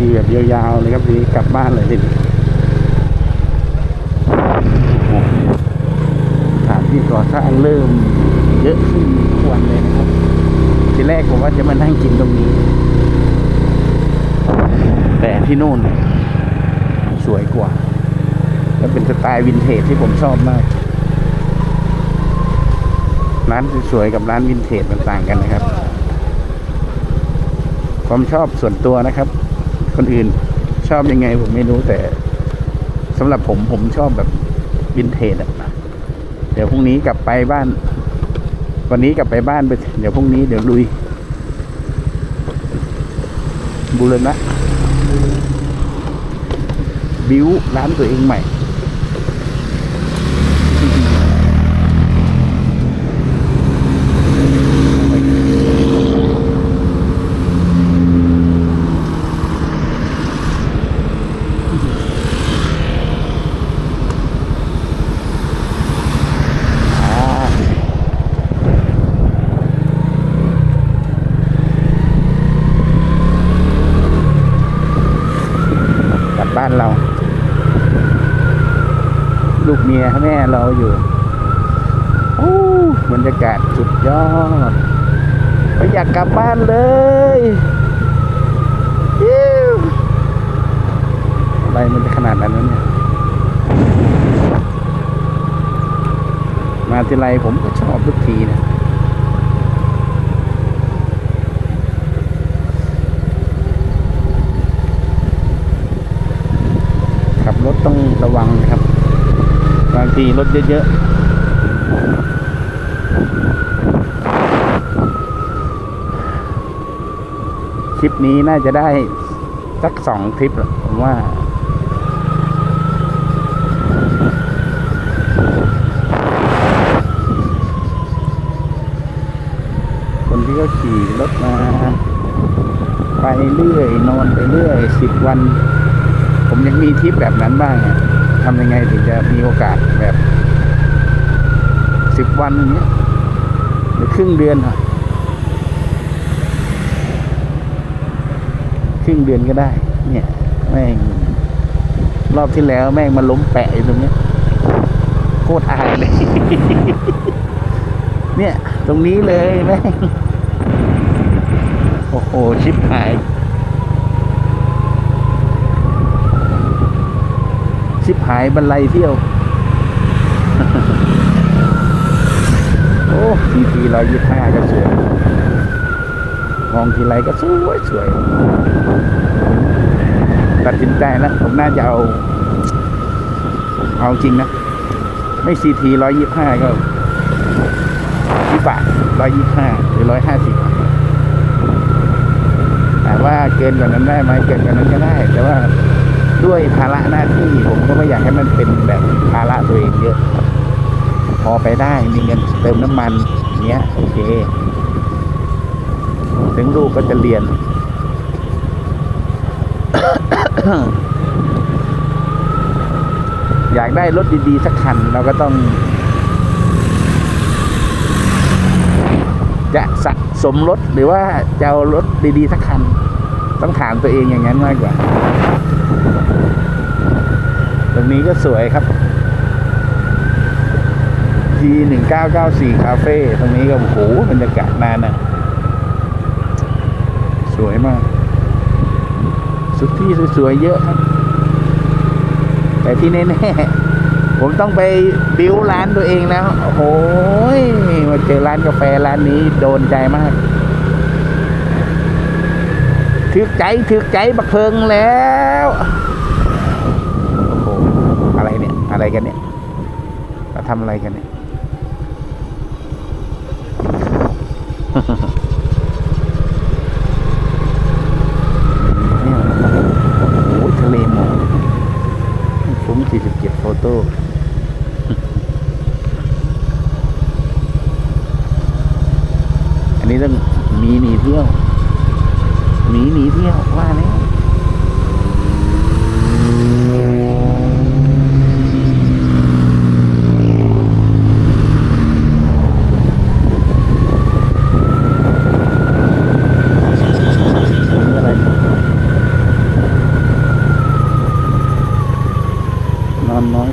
ขี่แบบยาวๆเลยครับทีนี้กลับบ้านเลยทีนี้สถานที่ก่อสร้างเริ่มเยอะขึ้นควรเลยนะครับ ทีแรกผมว่าจะมานั่งกินตรงนี้ แต่ที่นู่นสวยกว่า และเป็นสไตล์วินเทจที่ผมชอบมาก ร้านสวยๆกับร้านวินเทจมันต่างกันนะครับความชอบส่วนตัวนะครับ คนอื่นชอบยังไงผมไม่รู้แต่สำหรับผมผมชอบแบบวินเทจอะเดี๋ยวพรุ่งนี้กลับไปบ้าน วันนี้กลับไปบ้านไป เดี๋ยวพรุ่งนี้เดี๋ยวลุย บุรณะบิวร้านตัวเองใหม่ ลูกเมียแม่เราอยู่โอ้บรรยากาศสุดยอดไม่อยากกลับบ้านเลยอิ๊วอะไรมันจะขนาดนั้นเนี่ยมาทีไรผมก็ชอบทุกทีนะ ขับรถต้องระวังนะครับ บาง ทีรถเยอะๆ คลิปนี้น่าจะได้สักสองคลิปผมว่าคนที่เขาขี่รถมาไปเรื่อย นอนไปเรื่อยสิบวัน ผมยังมีทริปแบบนั้นบ้างอะ ทำยังไงถึงจะมีโอกาสแบบสิบวันอย่างเงี้ยหรือครึ่งเดือนอะครึ่งเดือนก็ได้ เนี่ย แม่ง รอบที่แล้วแม่งมาล้มแปะอยู่ตรงเนี้ยโคตรอายเลย เนี่ย ตรงนี้เลยแม่ง โอ้โห ชิบหาย ชิบหายบรรลัยเที่ยว โอ้ทีทีร้อยยี่ห้าก็สวยมองทีไรก็สวยสวย ตัดสินใจแล้ว ผมน่าจะเอา เอาจริงนะ ไม่ซีทีร้อยยี่ห้าก็วิบากร้อยยี่ห้าหรือร้อยห้าสิบแต่ว่าเกินกว่านั้นได้ไหมเกินกว่านั้นก็ได้ แต่ว่า ด้วยภาระหน้าที่ผมก็ไม่อยากให้มันเป็นแบบภาระตัวเองเยอะ พอไปได้มีเงินเติมน้ำมันเงี้ย โอเค ถึงลูกก็จะเรียน อยากได้รถดีๆสักคันเราก็ต้อง จะสะสมรถหรือว่าจะเอารถดีๆสักคัน ต้องถามตัวเองอย่างนั้นมากกว่า ตรงนี้ก็สวยครับทีหนึ่งเก้าเก้าสี่คาเฟ่ตรงนี้ก็โอ้โหบรรยากาศนานนะสวยมาก สุดที่สวยๆเยอะครับ แต่ที่แน่ๆผมต้องไปบิวร้านตัวเองแล้วโอ้โหมาเจอร้านกาแฟร้านนี้โดนใจมากถึกใจถึกใจบักเพิงแล้ว อะไรกันเนี่ยมาทำอะไรกันเนี่ยเนี่ยโอ้ยทะเลหมอกฟุ้ง47โฟโต้อันนี้ต้องมีหนีเที่ยวหมีหนีเที่ยวว่าแล้วนี่อะไร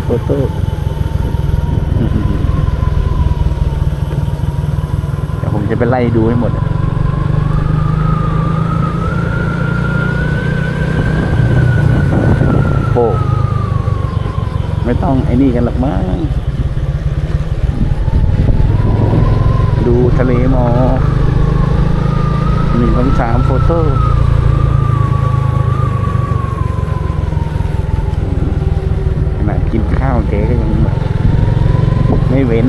โฟโต้เดี๋ยวผมจะไปไล่ดูให้หมดโอ้ไม่ต้องไอ้นี่กันหรอกมั้งดูทะเลหมอกหนึ่งสองสามโฟโต้ขนาดกินข้าวเจ๊ก็ยังแบบไม่เว้น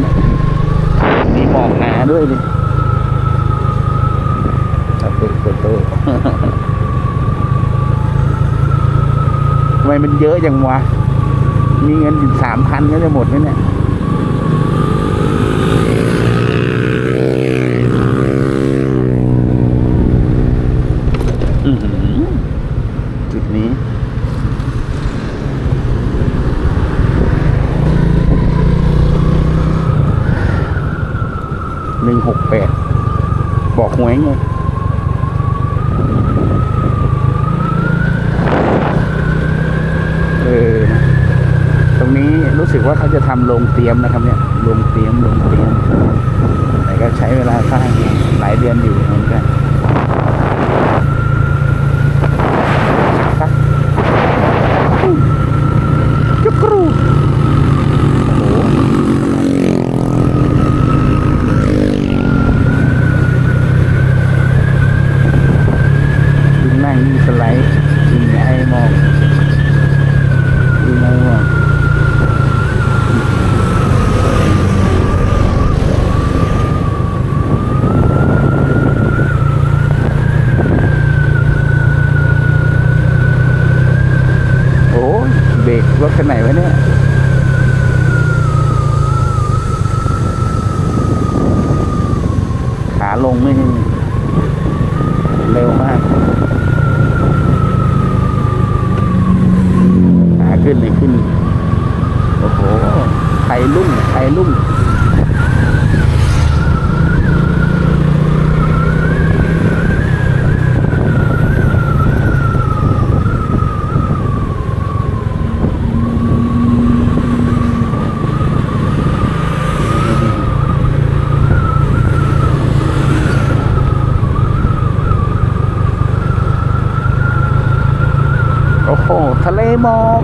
มีหมอกหนาด้วยดิ ครับเป็นโฟโต้ทำไมมันเยอะจังวะ มีเงินอยู่สามพันก็จะหมดไหมเนี่ยอื้อหือจุดนี้หนึ่งหกแปดบอกหวยไงเออนะตรงนี้รู้สึกว่าเขาจะ ทำโรงเตรียมนะครับเนี่ยโรงเตรียมโรงเตรียม แต่ก็ใช้เวลาสร้างหลายเดือนอยู่เหมือนกัน จุกรูโอ้โหยิ่งนั่งยิ่งสไลด์ยิ่งไอ้มองยิ่งไอ้มองโอ้ยเบ รถคันไหนวะเนี่ย ขาลงไม่เร็วมาก ขาขึ้นเลยขึ้น โอ้โหไทยลุ่งไทยลุ่งโอ้โห ทะเล หมอก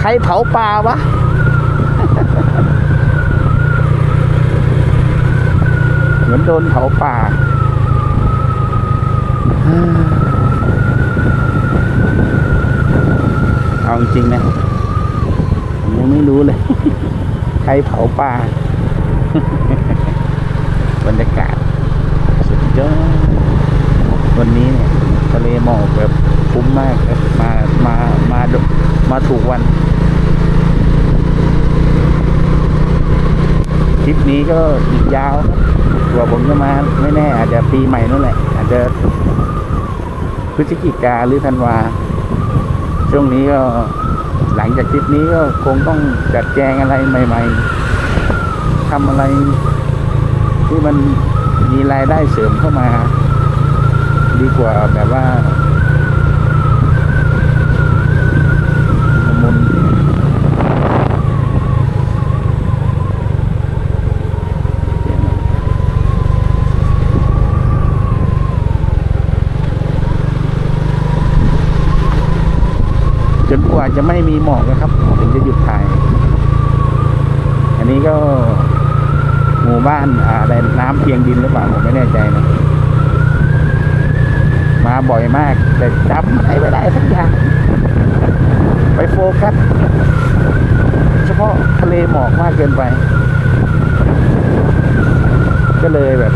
ใครเผาปลาวะเหมือนโดนเผาป่าเอาจริงๆนะผมยังไม่รู้เลย ใครเผาป่าบรรยากาศสุดยอดวันนี้เนี่ยทะเลหมอกแบบคุ้มมากครับมา มามาถูกวันทริปนี้ก็อีกยาวครับกว่าผมจะมาไม่แน่ อาจจะปีใหม่นั่นแหละ อาจจะพฤศจิกาหรือธันวา ช่วงนี้ก็หลังจากทริปนี้ก็คงต้องจัดแจงอะไรใหม่ ๆทำอะไรที่มันมีรายได้เสริมเข้ามา ดีกว่าแบบว่ามุน จะไม่มีหมอกนะครับถึงจะหยุดถ่าย อันนี้ก็หมู่บ้านอ่าอะไรน้ำเพียงดินหรือเปล่าผมไม่แน่ใจนะ มาบ่อยมาก แต่จำอะไรไม่ได้สักอย่าง ไปโฟกัส เฉพาะทะเลหมอกมากเกินไป ก็เลยแบบ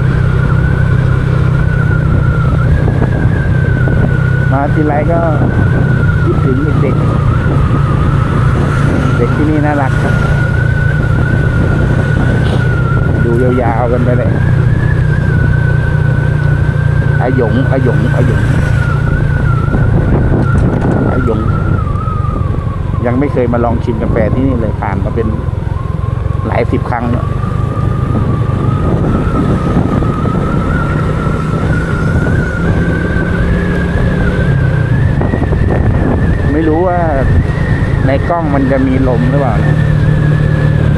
มาทีไรก็ คิดถึงเด็กๆ เด็กที่นี่น่ารักครับ ดูยาวๆกันไปเลยอาหยงอาหยงอาหยงอาหยง ยังไม่เคยมาลองชิมกาแฟที่นี่เลยผ่านมาเป็นหลายสิบครั้งแล้วไม่ รู้ว่าในกล้องมันจะมีลมหรือเปล่านะ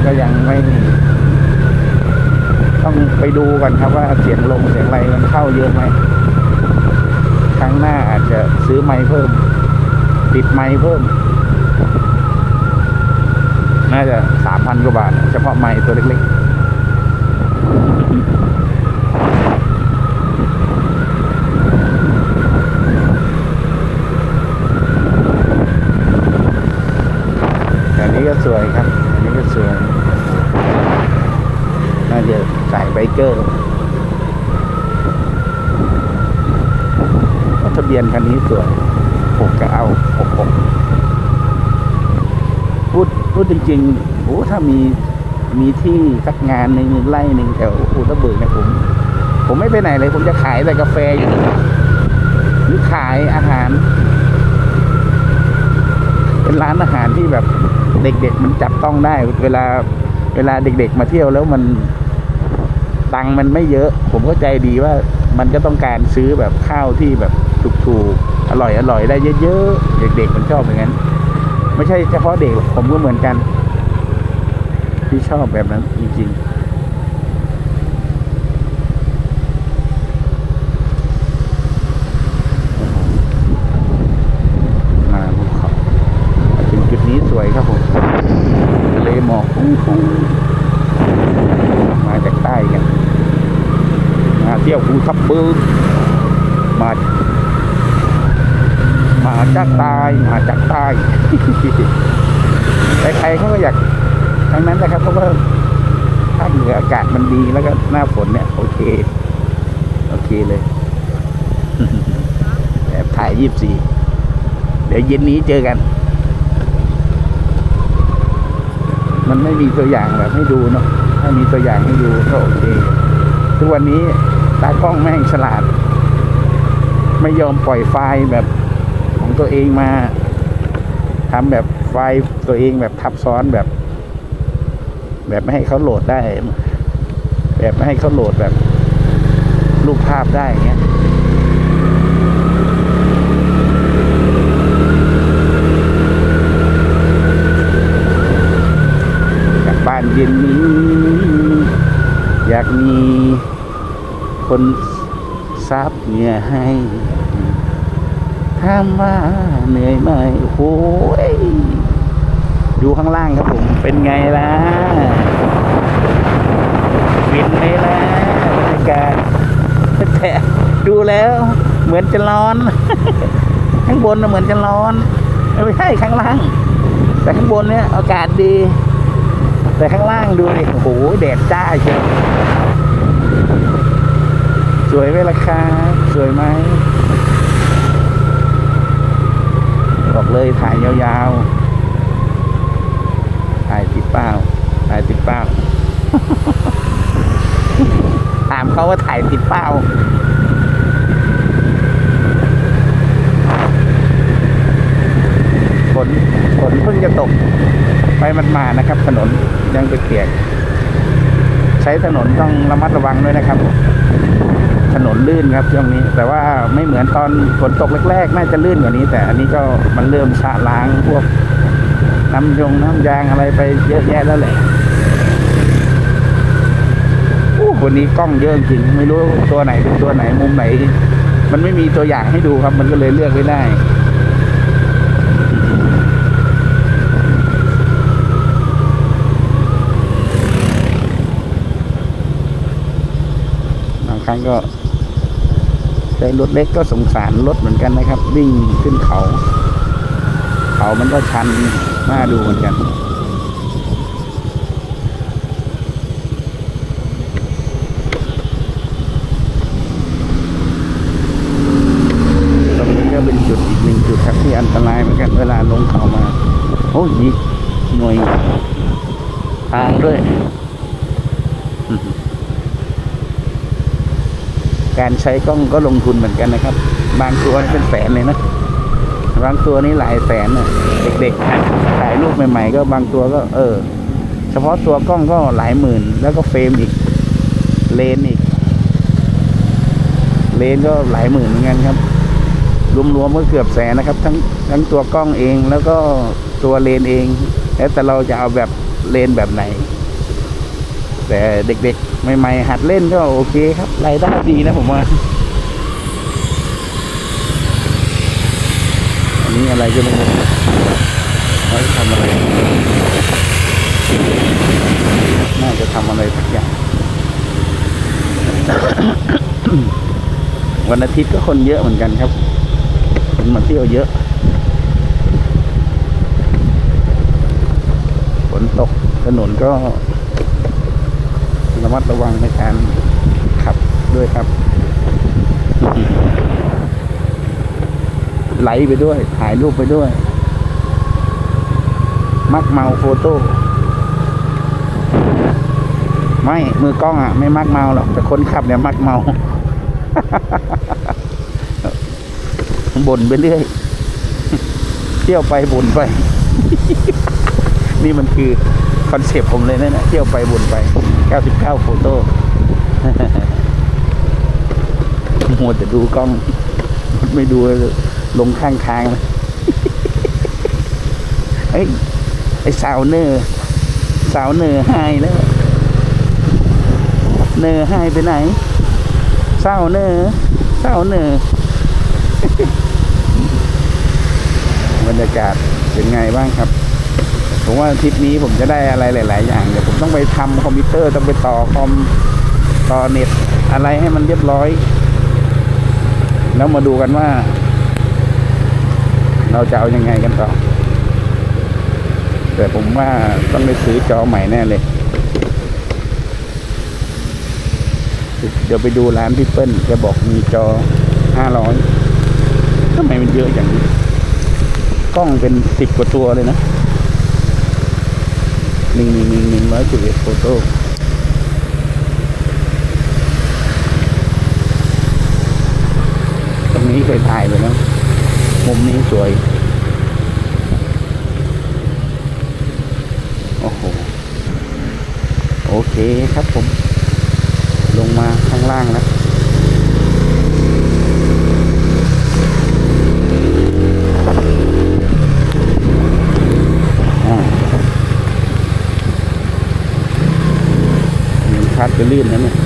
ก็ยังไม่ต้องไปดูก่อนครับว่าเสียงลมเสียงอะไรมันเข้าเยอะไหมครั้งหน้าอาจจะซื้อไม้เพิ่ม ติดไม้เพิ่ม น่าจะสามพันกว่าบาท เฉพาะไม้ตัวเล็กๆแต่อันนี้ก็ สวยครับ อันนี้ก็สวย น่าจะสายไบเกอร์ทะเบียนคันนี้สวยหกก็เอาหกหกพูดพูดจริงๆโอ้ถ้ามีมีที่สักงานหนึ่งไร่หนึ่งแถวอุตรบึงเนี่ยผม ผมไม่ไปไหนเลย ผมจะขายแต่กาแฟอยู่หรือขายอาหาร เป็นร้านอาหารที่แบบ เด็กๆมันจับต้องได้ เวลาเวลาเด็ก ๆ มาเที่ยวแล้วมันตังค์มันไม่เยอะ ผมก็ใจดีว่ามันก็ต้องการซื้อแบบข้าวที่แบบถูกๆอร่อยอร่อยได้เยอะๆเด็ก ๆ มันชอบอย่างนั้นไม่ใช่เฉพาะเด็กหรอกผมก็เหมือนกัน ที่ชอบแบบนั้นจริงๆมาภูเขามาถึงจุดนี้สวยครับผมทะเลหมอกฟูฟูมาจากใต้กัน มา เที่ยวภูทับเบิกมามาจากใต้มาจากใต้ใครๆเขาก็อยากทั้งนั้นนะครับเพราะว่าภาคเหนืออากาศมันดีแล้วก็หน้าฝนเนี่ย โอเค โอเคเลยแอบถ่ายยี่สี่เดี๋ยวเย็นนี้เจอกัน มันไม่มีตัวอย่างแบบให้ดูเนาะถ้ามีตัวอย่างให้ดูก็โอเค ทุกวันนี้ ตากล้องแม่งฉลาด ไม่ยอมปล่อยไฟล์แบบของตัวเองมาทำแบบไฟล์ตัวเองแบบทับซ้อนแบบ แบบไม่ให้เขาโหลดได้ แบบไม่ให้เขาโหลดแบบรูปภาพได้อยางเงี้ยกลับบ้านเย็นนี้อยากมี คนซับเหงื่อให้ถามว่าเหนื่อยไหมโอ้ยดูข้างล่างครับผม เป็นไงล่ะฟินไหมล่ะบรรยากาศแต่ดูแล้วเหมือนจะร้อน ข้างบนน่ะเหมือนจะร้อน ไม่ใช่ข้างล่าง แต่ข้างบนเนี่ยอากาศดี แต่ข้างล่างดูดิโอ้โหแดดจ้าเชียว สวยไหมล่ะครับสวยไหมบอกเลยถ่ายยาวๆ ถ่ายติดเป้าถ่ายติดเป้าถามเขาว่าถ่ายติดเป้าฝนฝนเพิ่งจะตก ไปมันมานะครับ ถนนยังเปียกใช้ถนนต้องระมัดระวังด้วยนะครับ ถนนลื่นครับช่วงนี้ แต่ว่าไม่เหมือนตอนฝนตกแรกๆ น่าจะลื่นกว่านี้ แต่อันนี้ก็มันเริ่มชะล้างพวกน้ำยงน้ำยางอะไรไปเยอะแยะแล้วแหละโอ้วันนี้กล้องเยอะจริง ไม่รู้ตัวไหนเป็นตัวไหนมุมไหน มันไม่มีตัวอย่างให้ดูครับ มันก็เลยเลือกไม่ได้บางครั้งก็ ใช้รถเล็กก็สงสารรถเหมือนกันนะครับ วิ่งขึ้นเขา เขามันก็ชันน่าดูเหมือนกันตรงนี้ก็เป็นจุดอีกหนึ่งจุดครับที่อันตรายเหมือนกันเวลาลงเขามาโอ้ยหน่วยทางด้วย การใช้กล้องก็ลงทุนเหมือนกันนะครับ บางตัวนี่เป็นแสนเลยนะบางตัวนี่หลายแสนนะเด็กๆถ่ายรูปใหม่ ๆ ก็บางตัวก็ เออ เฉพาะตัวกล้องก็หลายหมื่น แล้วก็เฟรมอีก เลนอีก เลนก็หลายหมื่นเหมือนกันครับ รวมๆก็เกือบแสนนะครับ ทั้งทั้งตัวกล้องเองแล้วก็ตัวเลนเอง แล้วแต่เราจะเอาแบบเลนแบบไหน แต่เด็ก ๆ ใหม่ๆหัดเล่นก็โอเคครับรายได้ดีนะผมว่าอันนี้อะไรก็ไม่รู้เขาจะทำอะไร น่าจะทำอะไรสักอย่างวันอาทิตย์ก็คนเยอะเหมือนกันครับคนมาเที่ยวเยอะฝนตกถนนก็ ระมัดระวังในการขับด้วยครับ ไหลไปด้วย ถ่ายรูปไปด้วย มักเมาโฟโต้ไม่ มือกล้องอะ ไม่มักเมาหรอกแต่คนขับเนี่ยมักเมาบ่นไปเรื่อย เที่ยวไปบ่นไป นี่มันคือคอนเซปต์ผมเลยนะเนี่ยเที่ยวไปบ่นไป 99โฟโต้มัวแต่ดูกล้อง ไม่ดูลงข้างทางเลยเอ้ยไอ้สาวเนอร์สาวเนอร์หายแล้ว เนอร์หายไปไหนสาวเนอร์สาวเนอร์บรรยากาศเป็นไงบ้างครับ ผมว่าทริปนี้ผมจะได้อะไรหลาย ๆ อย่างเดี๋ยวผมต้องไปทำคอมพิวเตอร์ต้องไปต่อคอมต่อเน็ตอะไรให้มันเรียบร้อย แล้วมาดูกันว่า เราจะเอายังไงกันต่อ แต่ผมว่าต้องไปซื้อจอใหม่แน่เลย เดี๋ยวไปดูร้านพี่เปิ้ลแกบอกมีจอห้าร้อยทำไมมันเยอะอย่างนี้ กล้องเป็นสิบกว่าตัวเลยนะ หนึ่งหนึ่งหนึ่งหนึ่งร้อยสิบเอ็ดโฟโต้ตรงนี้เคยถ่ายไปแล้ว มุมนี้สวย โอ้โห โอเคครับผม ลงมาข้างล่างแล้ว อ่ามันคัดจะ ลื่นนะเนี่ย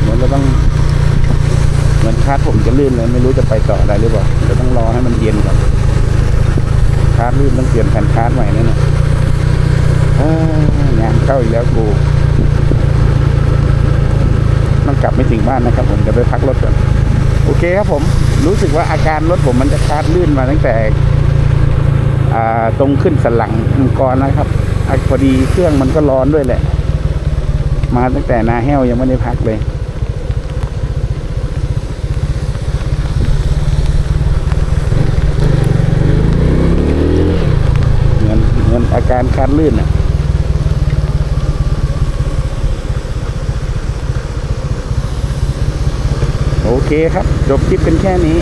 เหมือนเราต้องเหมือนคาดผมจะลื่นเลยไม่รู้จะไปต่อได้หรือเปล่าเดี๋ยวต้องรอให้มันเย็นก่อนคาดลื่นต้องเปลี่ยนแผ่นคาดใหม่แน่นอนเอ้ยงานเข้าอีกแล้วกูต้องกลับไม่ถึงบ้านนะครับ ผมจะไปพักรถก่อนโอเคครับผมรู้สึกว่าอาการรถผมมันจะคาดลื่นมาตั้งแต่ ตรงขึ้นสลังมังกรนะครับอพอดีเครื่องมันก็ร้อนด้วยแหละ มาตั้งแต่นาแห้วยังไม่ได้พักเลย เหมือนเหมือนอาการคาดลื่นอะโอเคครับ จบคลิปเป็นแค่นี้